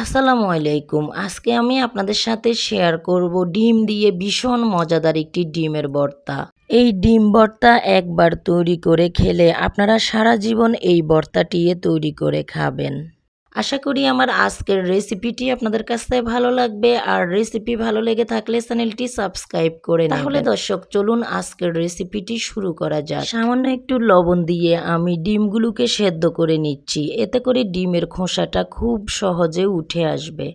আসসালামু আলাইকুম। আজকে আমি আপনাদের সাথে শেয়ার করব ডিম দিয়ে ভীষণ মজাদার একটি ডিমের ভর্তা। এই ডিম ভর্তা একবার তৈরি করে খেলে আপনারা সারা জীবন এই ভর্তাটিয়ে তৈরি করে খাবেন। আশা করি আমার আজকের রেসিপিটি আপনাদের কাছে ভালো লাগবে। আর রেসিপি ভালো লেগে থাকলে চ্যানেলটি সাবস্ক্রাইব করে নেবেন। তাহলে দর্শক চলুন আজকের রেসিপিটি শুরু করা যাক। সামান্য একটু লবণ দিয়ে আমি ডিমগুলোকে সেদ্ধ করে নিচ্ছি। এতে করে ডিমের খোসাটা খুব সহজে উঠে আসবে।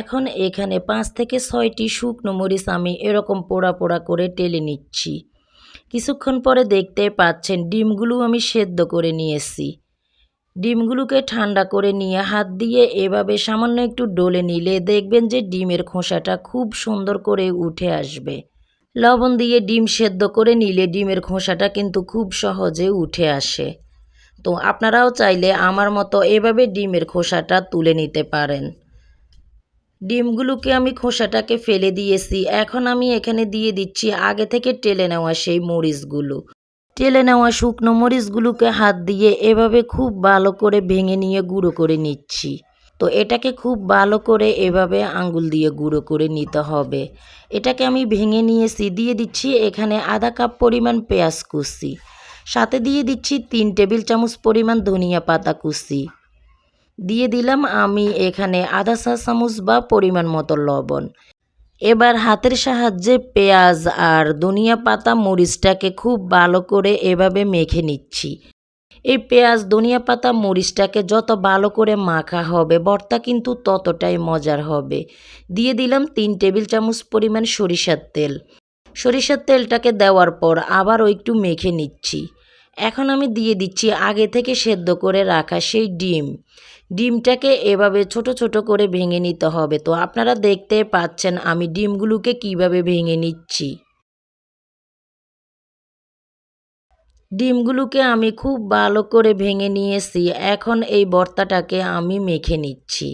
এখন এখানে পাঁচ থেকে ছয়টি শুকনো মরিচ আমি এরকম পোড়া পোড়া করে টেলে নিচ্ছি। কিছুক্ষণ পরে দেখতে পাচ্ছেন ডিমগুলো আমি সেদ্ধ করে নিয়েছি। ডিমগুলোকে ঠান্ডা করে নিয়ে হাত দিয়ে এভাবে সামান্য একটু ডলে নিলে দেখবেন যে ডিমের খোসাটা খুব সুন্দর করে উঠে আসবে। লবণ দিয়ে ডিম সেদ্ধ করে নিলে ডিমের খোসাটা কিন্তু খুব সহজে উঠে আসে। তো আপনারাও চাইলে আমার মতো এভাবে ডিমের খোসাটা তুলে নিতে পারেন। ডিমগুলোকে আমি খোসাটাকে ফেলে দিয়েছি। এখন আমি এখানে দিয়ে দিচ্ছি আগে থেকে টেলে নেওয়া সেই মরিচগুলো। টেলে নেওয়া শুকনো মরিচগুলোকে হাত দিয়ে এভাবে খুব ভালো করে ভেঙে নিয়ে গুঁড়ো করে নিচ্ছি। তো এটাকে খুব ভালো করে এভাবে আঙ্গুল দিয়ে গুঁড়ো করে নিতে হবে। এটাকে আমি ভেঙে নিয়েছি, দিয়ে দিচ্ছি এখানে আধা কাপ পরিমাণ পেঁয়াজ কুচি। সাথে দিয়ে দিচ্ছি তিন টেবিল চামচ পরিমাণ ধনিয়া পাতা কুচি। দিয়ে দিলাম আমি এখানে আধা চা চামচ বা পরিমাণ মতো লবণ। এবার হাতের সাহায্যে পেঁয়াজ আর ধনিয়া পাতা মরিচটাকে খুব ভালো করে এভাবে মেখে নিচ্ছি। এই পেঁয়াজ, ধনিয়া পাতা, মরিচটাকে যত ভালো করে মাখা হবে, ভর্তা কিন্তু ততটাই মজার হবে। দিয়ে দিলাম তিন টেবিল চামচ পরিমাণ সরিষার তেল। সরিষার তেলটাকে দেওয়ার পর আবারও একটু মেখে নিচ্ছি। এখন আমি দিয়ে দিচ্ছি আগে থেকে সেদ্ধ করে রাখা সেই ডিম। ডিমটাকে এভাবে ছোট ছোট করে ভেঙে নিতে হবে। তো আপনারা দেখতে পাচ্ছেন আমি ডিমগুলোকে কীভাবে ভেঙে নিচ্ছি। ডিমগুলোকে আমি খুব ভালো করে ভেঙে নিয়েছি। এখন এই ভর্তাটাকে আমি মেখে নিচ্ছি।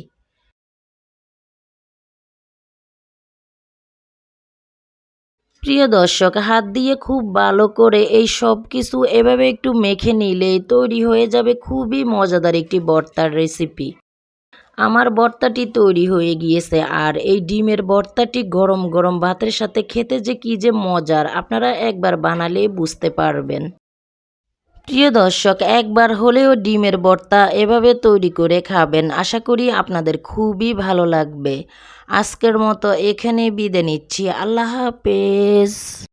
প্রিয় দর্শক, হাত দিয়ে খুব ভালো করে এই সব কিছু এভাবে একটু মেখে নিলেই তৈরি হয়ে যাবে খুবই মজাদার একটি বর্তার রেসিপি আমার বর্তাটি তৈরি হয়ে গিয়েছে আর এই ডিমের বর্তাটি গরম গরম ভাতের সাথে খেতে যে কী যে মজার, আপনারা একবার বানালে বুঝতে পারবেন। প্রিয় দর্শক, একবার হলেও ডিমের বর্তা এভাবে তৈরি করে খাবেন। আশা করি আপনাদের খুবই ভালো লাগবে। আজকের মতো এখানে বিদে নিচ্ছি। আল্লাহ হাফেজ।